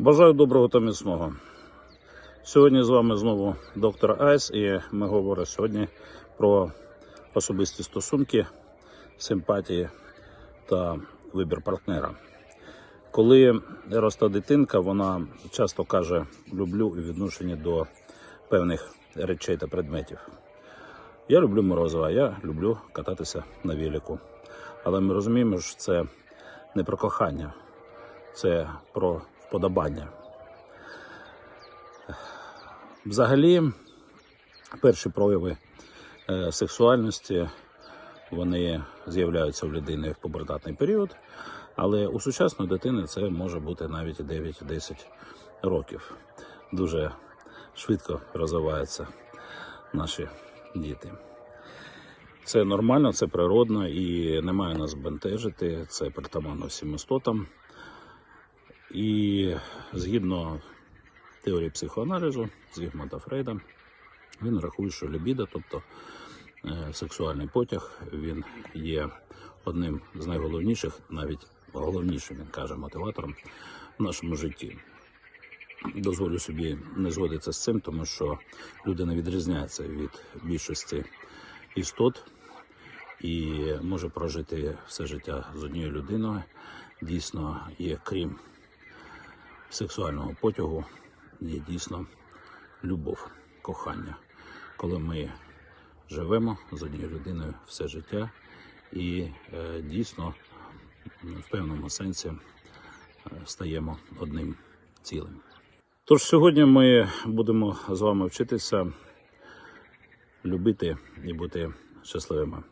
Бажаю доброго та міцного. Сьогодні з вами знову доктор Айс, і ми говоримо сьогодні про особисті стосунки, симпатії та вибір партнера. Коли росте дитинка, вона часто каже люблю у відношенні до певних речей та предметів. Я люблю морозиво, а я люблю кататися на велику. Але ми розуміємо, що це не про кохання, це про вподобання. Взагалі, перші прояви е, сексуальності вони з'являються в людини в пубертатний період, але у сучасної дитини це може бути навіть 9-10 років. Дуже швидко розвиваються наші діти. Це нормально, це природно і не має нас бентежити. Це притаманно всім істотам. І згідно теорії психоаналізу Зігмунда Фрейда, він рахує, що лібідо, тобто е, сексуальний потяг, він є одним з найголовніших, навіть головнішим, він каже, мотиватором в нашому житті. Дозволю собі не згодитися з цим, тому що людина відрізняється від більшості істот і може прожити все життя з однією людиною. Дійсно, є крім сексуального потягу, є дійсно любов, кохання, коли ми живемо з однією людиною все життя і е, дійсно в певному сенсі е, стаємо одним цілим. Тож сьогодні ми будемо з вами вчитися любити і бути щасливими.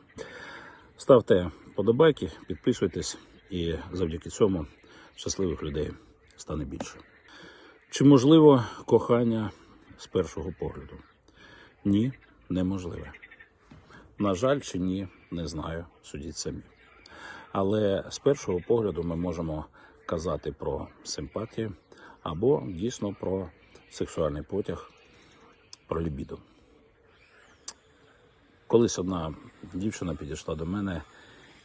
Ставте подобайки, підписуйтесь, і завдяки цьому щасливих людей стане більше. Чи можливо кохання з першого погляду? Ні, неможливе. На жаль, чи ні, не знаю, судіть самі. Але з першого погляду ми можемо казати про симпатію або дійсно про сексуальний потяг, про лібіду. Колись одна дівчина підійшла до мене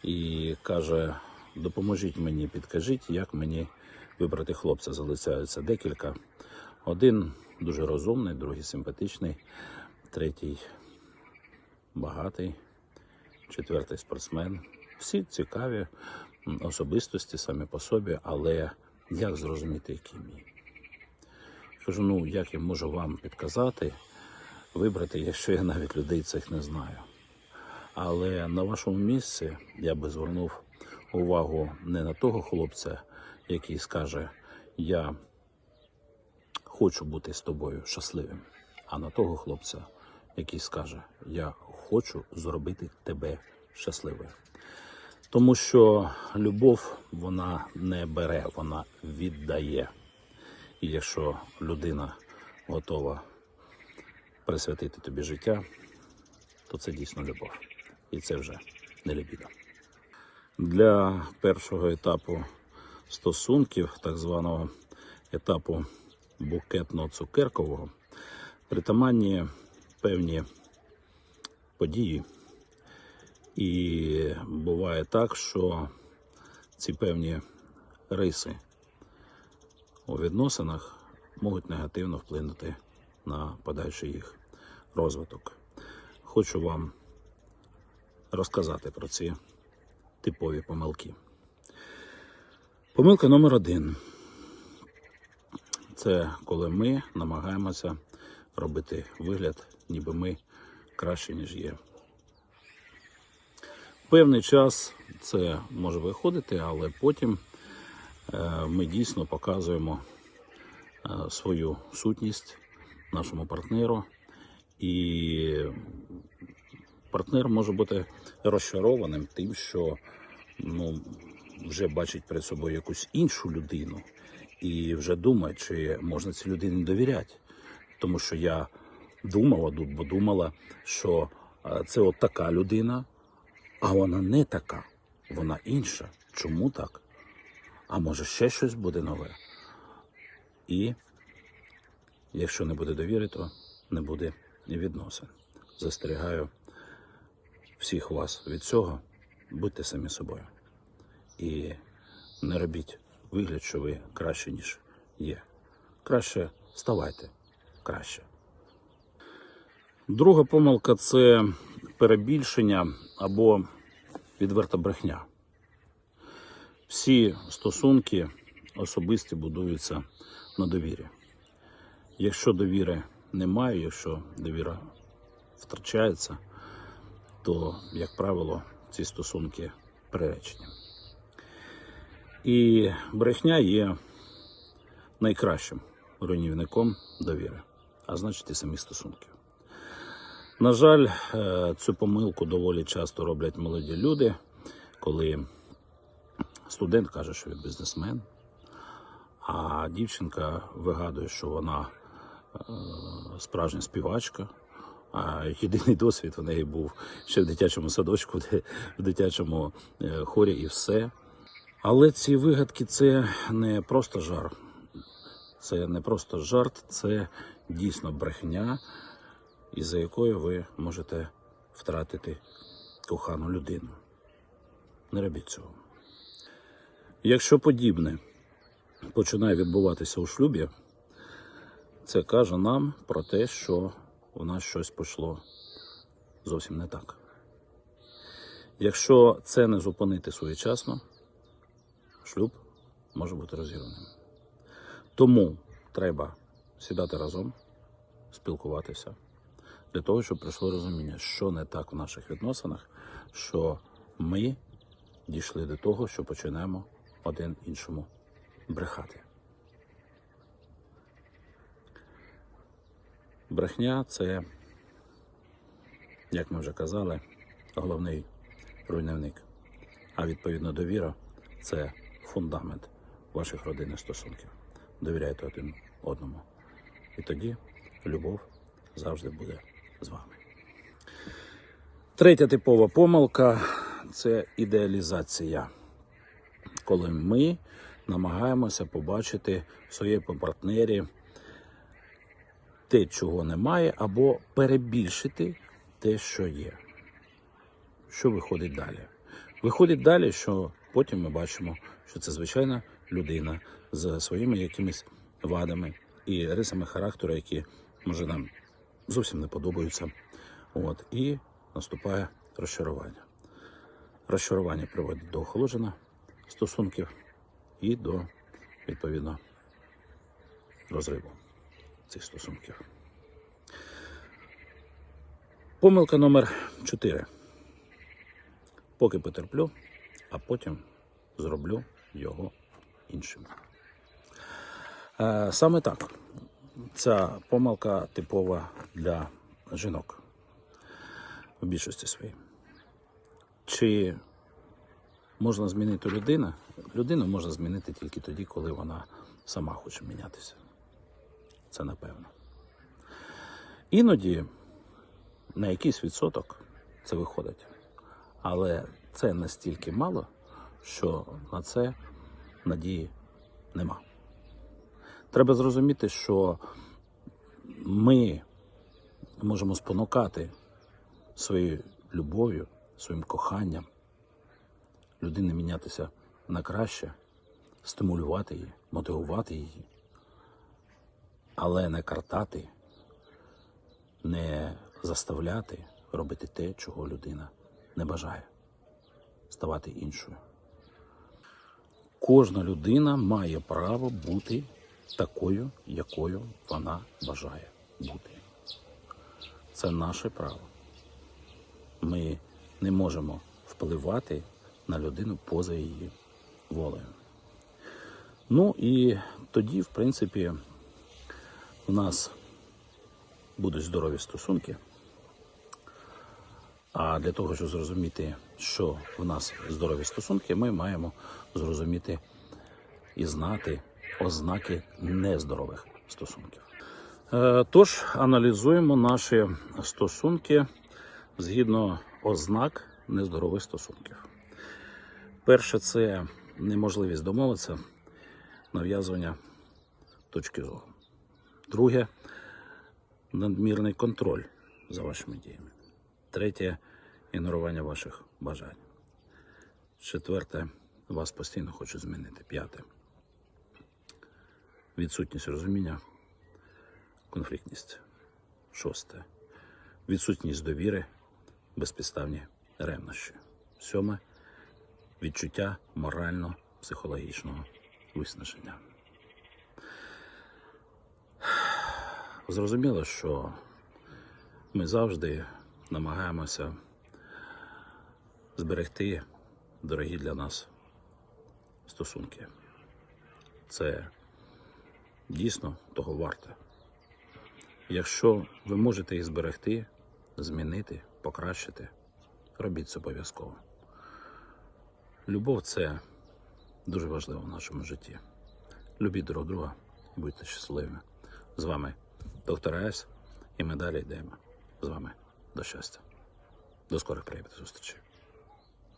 і каже: допоможіть мені, підкажіть, як мені вибрати хлопця. Залицяються декілька. Один дуже розумний, другий симпатичний, третій багатий, четвертий спортсмен. Всі цікаві особистості самі по собі, але як зрозуміти, який мій? Кажу, ну як я можу вам підказати, вибрати, якщо я навіть людей цих не знаю. Але на вашому місці я би звернув увагу не на того хлопця, який скаже, я хочу бути з тобою щасливим, а на того хлопця, який скаже, я хочу зробити тебе щасливим. Тому що любов вона не бере, вона віддає. І якщо людина готова присвятити тобі життя, то це дійсно любов. І це вже не лібідо. Для першого етапу стосунків, так званого етапу букетно-цукеркового, притаманні певні події. І буває так, що ці певні риси у відносинах можуть негативно вплинути на подальший їх розвиток. Хочу вам розказати про ці типові помилки. Помилка номер один це коли ми намагаємося робити вигляд, ніби ми краще, ніж є. Певний час це може виходити, але потім е, ми дійсно показуємо е, свою сутність нашому партнеру, і партнер може бути розчарованим тим, що ну, вже бачить перед собою якусь іншу людину і вже думає, чи можна цій людині довіряти. Тому що я думала, бо думала, що е, це от така людина, а вона не така, вона інша. Чому так? А може ще щось буде нове? І якщо не буде довіри, то не буде і відносин. Застерігаю всіх вас від цього. Будьте самі собою. І не робіть вигляд, що ви краще, ніж є. краще ставайте краще. Друга помилка це перебільшення або відверта брехня. Всі стосунки особисті будуються на довірі. Якщо довіри немає, якщо довіра втрачається, то, як правило, ці стосунки приречені. І брехня є найкращим руйнівником довіри, а значить і самі стосунки. На жаль, е, цю помилку доволі часто роблять молоді люди, коли студент каже, що він бізнесмен, а дівчинка вигадує, що вона е, справжня співачка. А єдиний досвід у неї був ще в дитячому садочку, в дитячому е, хорі і все. Але ці вигадки це не просто жар. Це не просто жарт, це дійсно брехня, із-за якої ви можете втратити кохану людину. Не робіть цього. Якщо подібне починає відбуватися у шлюбі, це каже нам про те, що у нас щось пішло зовсім не так. Якщо це не зупинити своєчасно, шлюб може бути розірваним. Тому треба сідати разом, спілкуватися для того, щоб прийшло розуміння, що не так в наших відносинах, що ми дійшли до того, що починаємо один іншому брехати. Брехня це, як ми вже казали, головний руйнівник. А відповідно довіра це фундамент ваших родинних стосунків. Довіряйте один одному. І тоді любов завжди буде з вами. Третя типова помилка це ідеалізація. Коли ми намагаємося побачити в своєму партнері те, чого немає, або перебільшити те, що є. Що виходить далі? Виходить далі, що потім ми бачимо, що це звичайна людина з своїми якимись вадами і рисами характеру, які може нам зовсім не подобаються. От, і наступає розчарування. Розчарування приводить до охолодження стосунків і до відповідно розриву цих стосунків. Помилка номер 4. Поки потерплю, а потім зроблю його іншим. Е, Саме так. Ця помилка типова для жінок в більшості своїй. Чи можна змінити людину? Людину можна змінити тільки тоді, коли вона сама хоче мінятися. Це напевно. Іноді на якийсь відсоток це виходить. Але це настільки мало, що на це надії нема. Треба зрозуміти, що ми можемо спонукати своєю любов'ю, своїм коханням людини мінятися на краще, стимулювати її, мотивувати її, але не картати, не заставляти робити те, чого людина не бажає, ставати іншою. Кожна людина має право бути такою, якою вона бажає бути. Це наше право. Ми не можемо впливати на людину поза її волею. Ну і тоді, в принципі, у нас будуть здорові стосунки. А для того, щоб зрозуміти, що в нас здорові стосунки, ми маємо зрозуміти і знати ознаки нездорових стосунків. Е, Тож аналізуємо наші стосунки згідно ознак нездорових стосунків. Перше це неможливість домовитися, нав'язування точки зору. Друге надмірний контроль за вашими діями. Третє ігнорування ваших бажань. Четверте, вас постійно хочуть змінити. П'яте. відсутність розуміння, конфліктність. Шосте. Відсутність довіри, безпідставні ревнощі. Сьоме відчуття морально-психологічного виснаження. Зрозуміло, що ми завжди намагаємося зберегти дорогі для нас стосунки. Це дійсно того варте. Якщо ви можете їх зберегти, змінити, покращити, робіть це обов'язково. Любов це дуже важливо в нашому житті. Любіть друг друга і будьте щасливими. З вами доктор С. І ми далі йдемо з вами до щастя. До скорих приємних зустрічей.